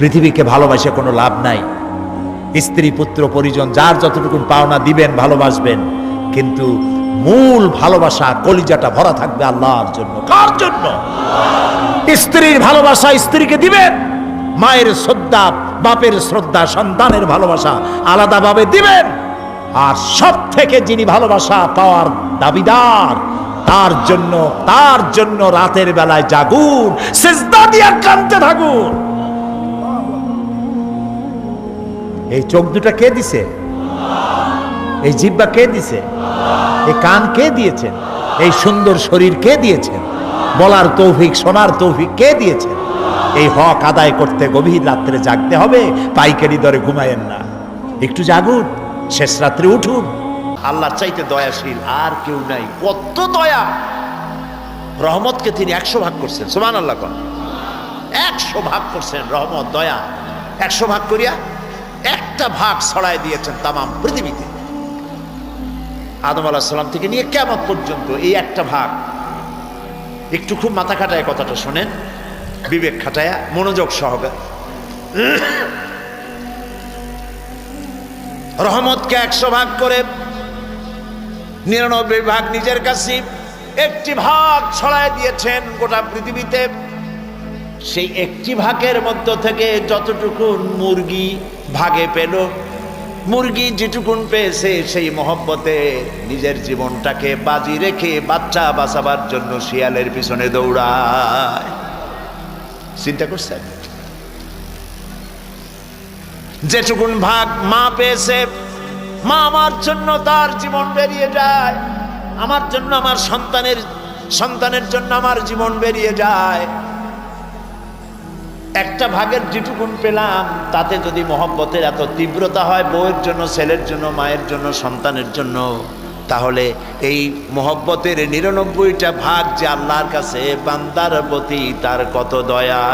পৃথিবীকে ভালোবাসে কোনো লাভ নাই। স্ত্রী, পুত্র, পরিজন, যার যতটুকু পাওনা দিবেন, ভালোবাসবেন, কিন্তু মূল ভালোবাসা, কলিজাটা ভরা থাকবে আল্লাহর জন্য। কার জন্য? স্ত্রীর ভালোবাসা স্ত্রীকে দিবেন, মায়ের শ্রদ্ধা, বাপের শ্রদ্ধা, সন্তানের ভালোবাসা আলাদাভাবে দিবেন। আর সব থেকে যিনি ভালোবাসা পাওয়ার দাবিদার, তার জন্য তার জন্য রাতের বেলায় জাগুন, সেজদা দিয়া কানতে থাকুন। এই চোখ দুটা কে দিছে? এই জিব্বা কে দিছে? এই কান কে দিয়েছেন? এই সুন্দর শরীর কে দিয়েছেন? বলার তৌফিক, শোনার তৌফিক কে দিয়েছেন? এই হক আদায় করতে গভীর রাত্রে জাগতে হবে, পাইকারি দরে ঘুমায়েন না। একটু জাগুন, শেষ রাত্রে উঠুন। আল্লাহ চাইতে দয়াশীল আর কেউ নাই। কত দয়া! রহমতকে তিনি একশো ভাগ করছেন সোমান আল্লাহ একশো ভাগ করছেন রহমত, দয়া। একশো ভাগ করিয়া একটা ভাগ ছড়াই দিয়েছেন তামাম পৃথিবীতে। আদম আলাহ সাল্লাম থেকে নিয়ে কেমন পর্যন্ত এই একটা ভাগ। একটু খুব মাথা খাটায় কথাটা শোনেন, বিবেক খাটায়া, মনোযোগ সহকারে। রহমতকে একশো ভাগ করে, নিরানব্বই ভাগ নিজের কাছে, একটি ভাগ ছড়ায় দিয়েছেন গোটা পৃথিবীতে। সেই একটি ভাগের মধ্য থেকে যতটুকুন মুরগি ভাগে পেল। মুরগি যেটুকুন পেয়েছে সেই মহব্বতে নিজের জীবনটাকে বাজি রেখে বাচ্চা বাঁচাবার জন্য শিয়ালের পিছনে দৌড়ায়। চিন্তা করছেন? যেটুকুন ভাগ মা পেয়েছে, মা আমার জন্য তার জীবন বেরিয়ে যায়, আমার জন্য, আমার সন্তানের সন্তানের জন্য আমার জীবন বেরিয়ে যায়। একটা ভাগের যেটুকুন পেলাম, তাতে যদি মহব্বতের এত তীব্রতা হয়, বউয়ের জন্য, ছেলের জন্য, মায়ের জন্য, সন্তানের জন্য, তাহলে এই মহব্বতের নিরানব্বইটা ভাগ যে আল্লাহর কাছে, বান্দার প্রতি তার কত দয়া।